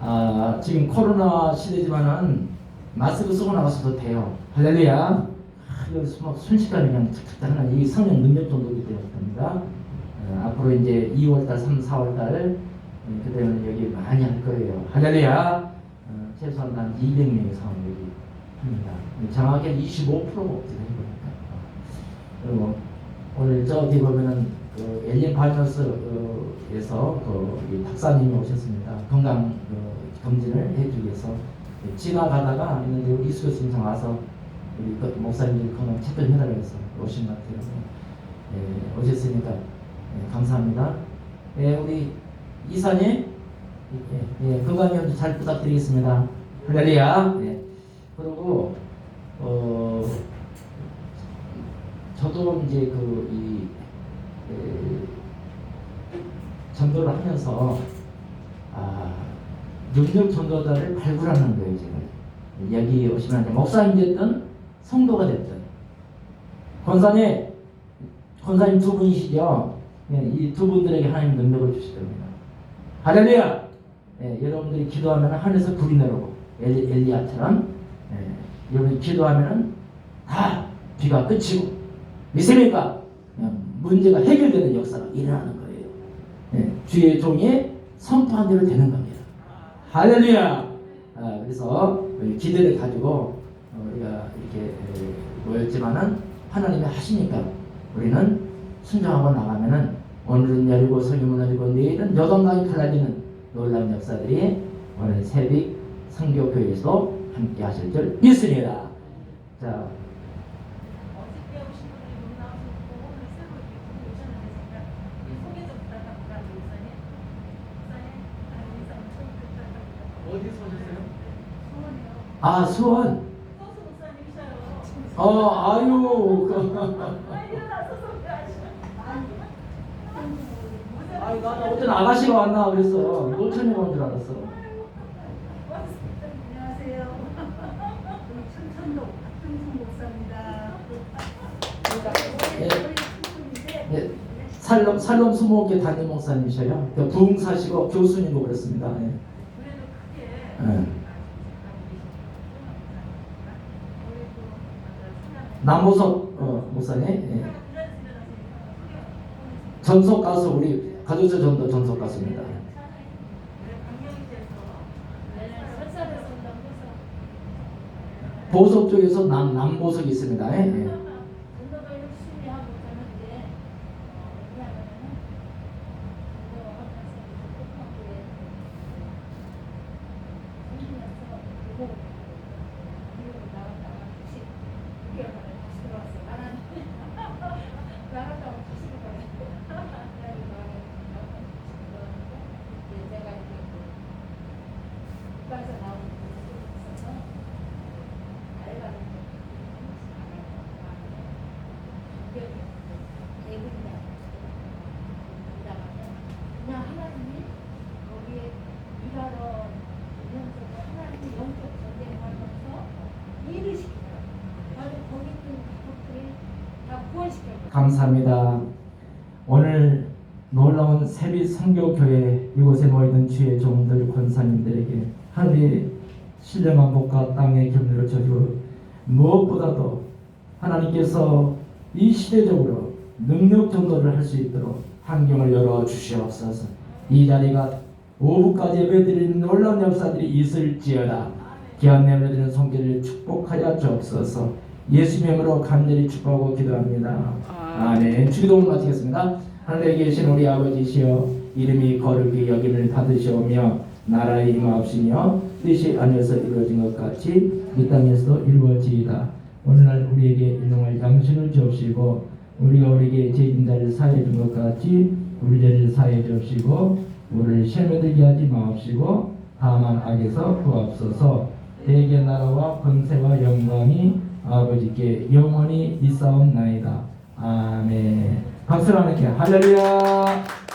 아, 지금 코로나 시대지만은 마스크 쓰고 나가서도 돼요. 할렐루야. 아, 여기 숨- 순식간에 그냥 착착 하는 이 성령 능력 정도기 때문입니다. 어, 앞으로 이제 2월달, 3, 4월달 그때는 여기 많이 할 거예요. 할렐루야. 어, 최소한 한 200명 이상 여기 합니다. 정확히 25%가 없어요. 그리고 오늘 저기 보면은 그 엘린 바이너스에서 그이 박사님이 오셨습니다. 건강 그 검진을 해주기 위해서 지나가다가 있는데 우리 이수교 선생 와서 우리 그 목사님들 건강 체크해달라고 해서 오신 것 같아요. 예, 오셨으니까 예, 감사합니다. 예, 우리 이사님 예, 예, 건강염도 잘 부탁드리겠습니다. 할렐루야. 예. 그리고 어. 저도 이제 그이 전도를 하면서 아, 능력 전도자를 발굴하는 거예요 제가 여기 오시면 목사님 됐든 성도가 됐든 권사님 권사님 두 분이시죠 예, 이두 분들에게 하나님 능력을 주실 겁니다 할렐루야 예, 여러분들이 기도하면 하늘에서 불이 내려오고 엘리, 엘리야처럼 예, 여러분이 기도하면 다 비가 그치고 믿습니까? 문제가 해결되는 역사가 일어나는 거예요. 예, 주의 종이 선포한 대로 되는 겁니다. 할렐루야! 아, 그래서 기대를 가지고 어, 우리가 이렇게 에, 모였지만은 하나님이 하시니까 우리는 순종하고 나가면은 오늘은 열리고 성경은 열리고 내일은 여동강이 갈라지는 놀라운 역사들이 오늘 새벽 성교교회에서도 함께 하실 줄 믿습니다. 자, 어저께 오신 분들이 못 나오셨고 오늘 새로 이렇게 오셨는데 제가 소개 좀 부탁합니다. 목사님. 목사님, 아, 인사 엄청 부탁합니다. 어디서 오셨어요? 수원이요. 아, 수원. 어, 아유. 아. 아니 나는 어떤 아가씨가 왔나 그랬어 노천이 온줄 알았어 안녕하세요. 우리 충청도 박승순 목사입니다. 예. 예, 살롬 살롬 수목회 담임 목사님이셔요 그 부흥사시고 교수님도 그렇습니다 예. 그래도 크게 예. 남보석 어, 목사님 예. 전속 가수 우리 가족사 전도 전속 가수입니다 보석 쪽에서 남 남보석이 있습니다 예. 예. 국가에서 나오는 분들이 있어서 알바를 구원시켜요. 감사합니다. 오늘 놀라운 세비 성교교회 이곳에 모이는 주의 종들 권사님들에게 하늘의 신령한 복과 땅의 경륜을 저주고 무엇보다도 하나님께서 이 시대적으로 능력 전도를 할 수 있도록 환경을 열어 주시옵소서. 이 자리가 오후까지 예배드리는 놀라운 역사들이 있을지어다. 귀한 내려드리는 성기를 축복하여 주옵소서. 예수 이름으로 간절히 축복하고 기도합니다. 아멘. 주기도문 마치겠습니다. 하늘에 계신 우리 아버지시여 이름이 거룩히 여김을 받으시오며 나라의 임하옵시며 뜻이 하늘에서 이루어진 것 같이 이 땅에서도 이루어지이다. 오늘날 우리에게 일용할 양식을 주옵시고 우리가 우리에게 죄인 자를 사해 준 것 같이 우리 죄를 사해 주옵시고 우리를 시험에 들게 하지 마옵시고 다만 악에서 구하옵소서 대개 나라와 권세와 영광이 아버지께 영원히 있사옵나이다. 아멘. 박수로 함께 할렐루야.